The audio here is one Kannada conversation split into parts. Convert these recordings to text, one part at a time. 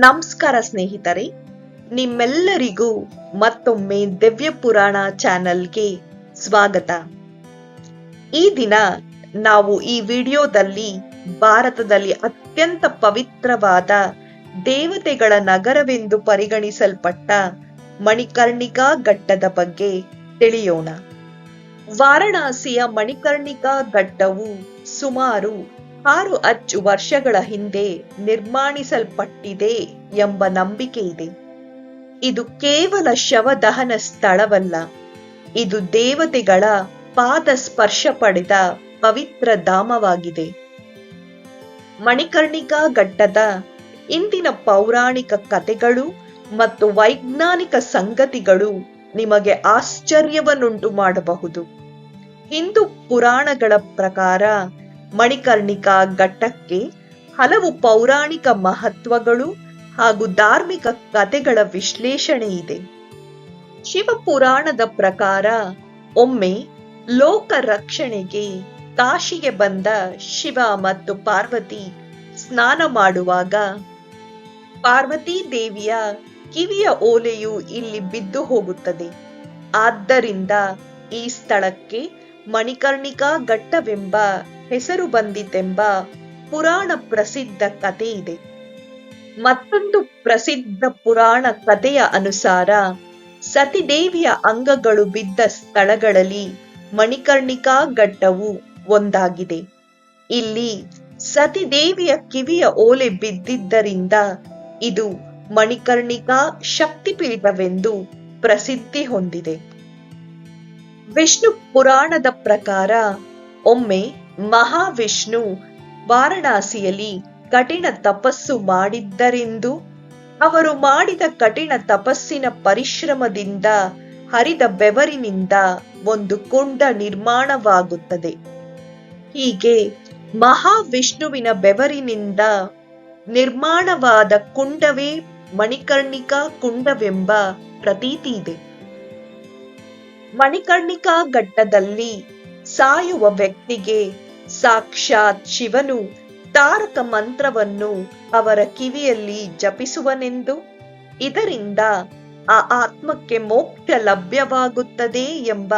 ನಮಸ್ಕಾರ ಸ್ನೇಹಿತರೆ, ನಿಮ್ಮೆಲ್ಲರಿಗೂ ಮತ್ತೊಮ್ಮೆ ದಿವ್ಯ ಪುರಾಣ ಚಾನೆಲ್ಗೆ ಸ್ವಾಗತ. ಈ ದಿನ ನಾವು ಈ ವಿಡಿಯೋದಲ್ಲಿ ಭಾರತದಲ್ಲಿ ಅತ್ಯಂತ ಪವಿತ್ರವಾದ ದೇವತೆಗಳ ನಗರವೆಂದು ಪರಿಗಣಿಸಲ್ಪಟ್ಟ ಮಣಿಕರ್ಣಿಕಾ ಘಟ್ಟದ ಬಗ್ಗೆ ತಿಳಿಯೋಣ. ವಾರಣಾಸಿಯ ಮಣಿಕರ್ಣಿಕಾ ಘಟ್ಟವು ಸುಮಾರು ಆರು ಅಚ್ಚು ವರ್ಷಗಳ ಹಿಂದೆ ನಿರ್ಮಾಣಿಸಲ್ಪಟ್ಟಿದೆ ಎಂಬ ನಂಬಿಕೆ ಇದೆ. ಇದು ಕೇವಲ ಶವದಹನ ಸ್ಥಳವಲ್ಲ, ಇದು ದೇವತೆಗಳ ಪಾದ ಸ್ಪರ್ಶ ಪಡೆದ ಪವಿತ್ರ ಧಾಮವಾಗಿದೆ. ಮಣಿಕರ್ಣಿಕಾ ಘಟ್ಟದ ಇಂದಿನ ಪೌರಾಣಿಕ ಕಥೆಗಳು ಮತ್ತು ವೈಜ್ಞಾನಿಕ ಸಂಗತಿಗಳು ನಿಮಗೆ ಆಶ್ಚರ್ಯವನ್ನುಂಟು ಮಾಡಬಹುದು ಹಿಂದೂ ಪುರಾಣಗಳ ಪ್ರಕಾರ ಮಣಿಕರ್ಣಿಕಾ ಘಟ್ಟಕ್ಕೆ ಹಲವು ಪೌರಾಣಿಕ ಮಹತ್ವಗಳು ಹಾಗೂ ಧಾರ್ಮಿಕ ಕಥೆಗಳ ವಿಶ್ಲೇಷಣೆ ಇದೆ. ಶಿವಪುರಾಣದ ಪ್ರಕಾರ ಒಮ್ಮೆ ಲೋಕ ರಕ್ಷಣೆಗೆ ಕಾಶಿಗೆ ಬಂದ ಶಿವ ಮತ್ತು ಪಾರ್ವತಿ ಸ್ನಾನ ಮಾಡುವಾಗ ಪಾರ್ವತಿ ದೇವಿಯ ಕಿವಿಯ ಓಲೆಯು ಇಲ್ಲಿ ಬಿದ್ದು ಹೋಗುತ್ತದೆ. ಆದ್ದರಿಂದ ಈ ಸ್ಥಳಕ್ಕೆ ಮಣಿಕರ್ಣಿಕಾ ಘಟ್ಟವೆಂಬ ಹೆಸರು ಬಂದಿತೆಂಬ ಪುರಾಣ ಪ್ರಸಿದ್ಧ ಕಥೆ ಇದೆ. ಮತ್ತೊಂದು ಪ್ರಸಿದ್ಧ ಪುರಾಣ ಕಥೆಯ ಅನುಸಾರ ಸತಿದೇವಿಯ ಅಂಗಗಳು ಬಿದ್ದ ಸ್ಥಳಗಳಲ್ಲಿ ಮಣಿಕರ್ಣಿಕಾ ಘಟ್ಟವು ಒಂದಾಗಿದೆ. ಇಲ್ಲಿ ಸತಿದೇವಿಯ ಕಿವಿಯ ಓಲೆ ಬಿದ್ದಿದ್ದರಿಂದ ಇದು ಮಣಿಕರ್ಣಿಕಾ ಶಕ್ತಿಪೀಠವೆಂದು ಪ್ರಸಿದ್ಧಿ ಹೊಂದಿದೆ. ವಿಷ್ಣು ಪುರಾಣದ ಪ್ರಕಾರ ಒಮ್ಮೆ ಮಹಾವಿಷ್ಣು ವಾರಣಾಸಿಯಲ್ಲಿ ಕಠಿಣ ತಪಸ್ಸು ಮಾಡಿದ್ದರೆಂದು. ಅವರು ಮಾಡಿದ ಕಠಿಣ ತಪಸ್ಸಿನ ಪರಿಶ್ರಮದಿಂದ, ಹರಿದ ಬೆವರಿನಿಂದ ಒಂದು ಕುಂಡ ನಿರ್ಮಾಣವಾಗುತ್ತದೆ. ಹೀಗೆ ಮಹಾವಿಷ್ಣುವಿನ ಬೆವರಿನಿಂದ ನಿರ್ಮಾಣವಾದ ಕುಂಡವೇ ಮಣಿಕರ್ಣಿಕಾ ಕುಂಡವೆಂಬ ಪ್ರತೀತಿ ಇದೆ. ಮಣಿಕರ್ಣಿಕಾ ಘಟ್ಟದಲ್ಲಿ ಸಾಯುವ ವ್ಯಕ್ತಿಗೆ ಸಾಕ್ಷಾತ್ ಶಿವನು ತಾರಕ ಮಂತ್ರವನ್ನು ಅವರ ಕಿವಿಯಲ್ಲಿ ಜಪಿಸುವನೆಂದು. ಇದರಿಂದ ಆ ಆತ್ಮಕ್ಕೆ ಮೋಕ್ಷ ಲಭ್ಯವಾಗುತ್ತದೆ ಎಂಬ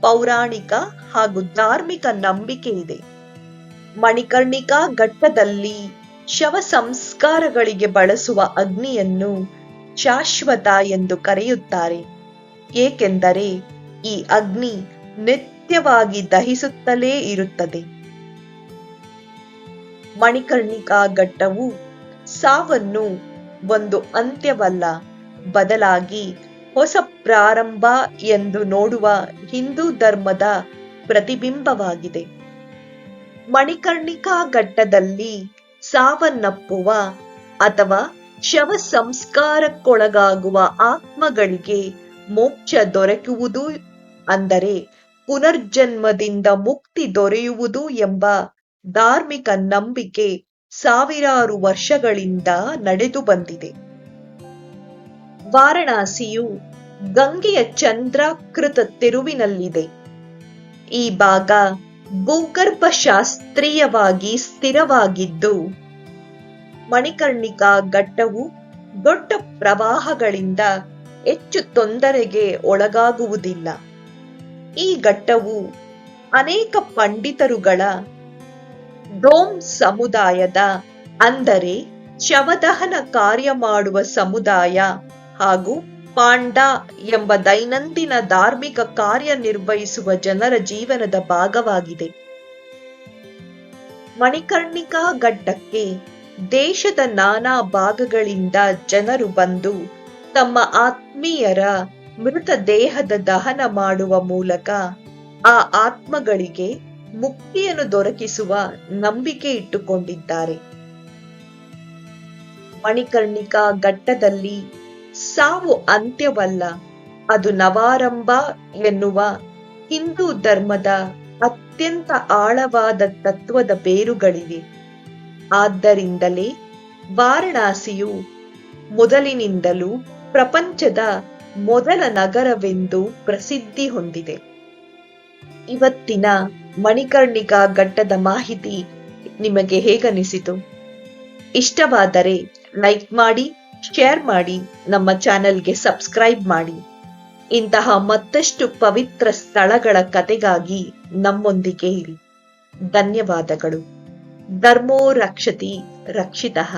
ಪೌರಾಣಿಕ ಹಾಗೂ ಧಾರ್ಮಿಕ ನಂಬಿಕೆ ಇದೆ. ಮಣಿಕರ್ಣಿಕಾ ಘಟ್ಟದಲ್ಲಿ ಶವ ಸಂಸ್ಕಾರಗಳಿಗೆ ಬಳಸುವ ಅಗ್ನಿಯನ್ನು ಶಾಶ್ವತ ಎಂದು ಕರೆಯುತ್ತಾರೆ. ಏಕೆಂದರೆ ಈ ಅಗ್ನಿ ನಿತ್ಯವಾಗಿ ದಹಿಸುತ್ತಲೇ ಇರುತ್ತದೆ. ಮಣಿಕರ್ಣಿಕಾ ಘಟ್ಟವು ಸಾವನ್ನು ಒಂದು ಅಂತ್ಯವಲ್ಲ, ಬದಲಾಗಿ ಹೊಸ ಪ್ರಾರಂಭ ಎಂದು ನೋಡುವ ಹಿಂದೂ ಧರ್ಮದ ಪ್ರತಿಬಿಂಬವಾಗಿದೆ. ಮಣಿಕರ್ಣಿಕಾ ಘಟ್ಟದಲ್ಲಿ ಸಾವನ್ನಪ್ಪುವ ಅಥವಾ ಶವ ಸಂಸ್ಕಾರಕ್ಕೊಳಗಾಗುವ ಆತ್ಮಗಳಿಗೆ ಮೋಕ್ಷ ದೊರಕುವುದು ಅಂದರೆ ಪುನರ್ಜನ್ಮದಿಂದ ಮುಕ್ತಿ ದೊರೆಯುವುದು ಎಂಬ ಧಾರ್ಮಿಕ ನಂಬಿಕೆ ಸಾವಿರಾರು ವರ್ಷಗಳಿಂದ ನಡೆದು ಬಂದಿದೆ. ವಾರಣಾಸಿಯು ಗಂಗೆಯ ಚಂದ್ರಾಕೃತ ತಿರುವಿನಲ್ಲಿದೆ. ಈ ಭಾಗ ಭೂಗರ್ಭಶಾಸ್ತ್ರೀಯವಾಗಿ ಸ್ಥಿರವಾಗಿದ್ದು, ಮಣಿಕರ್ಣಿಕಾ ಘಟ್ಟವು ದೊಡ್ಡ ಪ್ರವಾಹಗಳಿಂದ ಹೆಚ್ಚು ತೊಂದರೆಗೆ ಒಳಗಾಗುವುದಿಲ್ಲ. ಈ ಘಟ್ಟವು ಅನೇಕ ಪಂಡಿತರುಗಳ ಡೋಮ್ ಸಮುದಾಯದ, ಅಂದರೆ ಶವದಹನ ಕಾರ್ಯ ಮಾಡುವ ಸಮುದಾಯ ಹಾಗೂ ಪಾಂಡ ಎಂಬ ದೈನಂದಿನ ಧಾರ್ಮಿಕ ಕಾರ್ಯ ನಿರ್ವಹಿಸುವ ಜನರ ಜೀವನದ ಭಾಗವಾಗಿದೆ. ಮಣಿಕರ್ಣಿಕಾ ಘಟ್ಟಕ್ಕೆ ದೇಶದ ನಾನಾ ಭಾಗಗಳಿಂದ ಜನರು ಬಂದು ತಮ್ಮ ಆತ್ಮೀಯರ ಮೃತ ದೇಹದ ದಹನ ಮಾಡುವ ಮೂಲಕ ಆ ಆತ್ಮಗಳಿಗೆ ಮುಕ್ತಿಯನ್ನು ದೊರಕಿಸುವ ನಂಬಿಕೆ ಇಟ್ಟುಕೊಂಡಿದ್ದಾರೆ. ಮಣಿಕರ್ಣಿಕಾ ಘಟ್ಟದಲ್ಲಿ ಸಾವು ಅಂತ್ಯವಲ್ಲ, ಅದು ನವಾರಂಭ ಎನ್ನುವ ಹಿಂದೂ ಧರ್ಮದ ಅತ್ಯಂತ ಆಳವಾದ ತತ್ವದ ಬೇರುಗಳಿವೆ. ಆದ್ದರಿಂದಲೇ ವಾರಣಾಸಿಯು ಮೊದಲಿನಿಂದಲೂ ಪ್ರಪಂಚದ ಮೊದಲ ನಗರವೆಂದು ಪ್ರಸಿದ್ಧಿ ಹೊಂದಿದೆ. ಇವತ್ತಿನ ಮಣಿಕರ್ಣಿಕಾ ಘಟ್ಟದ ಮಾಹಿತಿ ನಿಮಗೆ ಹೇಗನಿಸಿತು? ಇಷ್ಟವಾದರೆ ಲೈಕ್ ಮಾಡಿ, ಶೇರ್ ಮಾಡಿ, ನಮ್ಮ ಚಾನೆಲ್ಗೆ ಸಬ್ಸ್ಕ್ರೈಬ್ ಮಾಡಿ. ಇಂತಹ ಮತ್ತಷ್ಟು ಪವಿತ್ರ ಸ್ಥಳಗಳ ಕತೆಗಾಗಿ ನಮ್ಮೊಂದಿಗೆ ಇರಿ. ಧನ್ಯವಾದಗಳು. ಧರ್ಮೋ ರಕ್ಷತಿ ರಕ್ಷಿತಃ.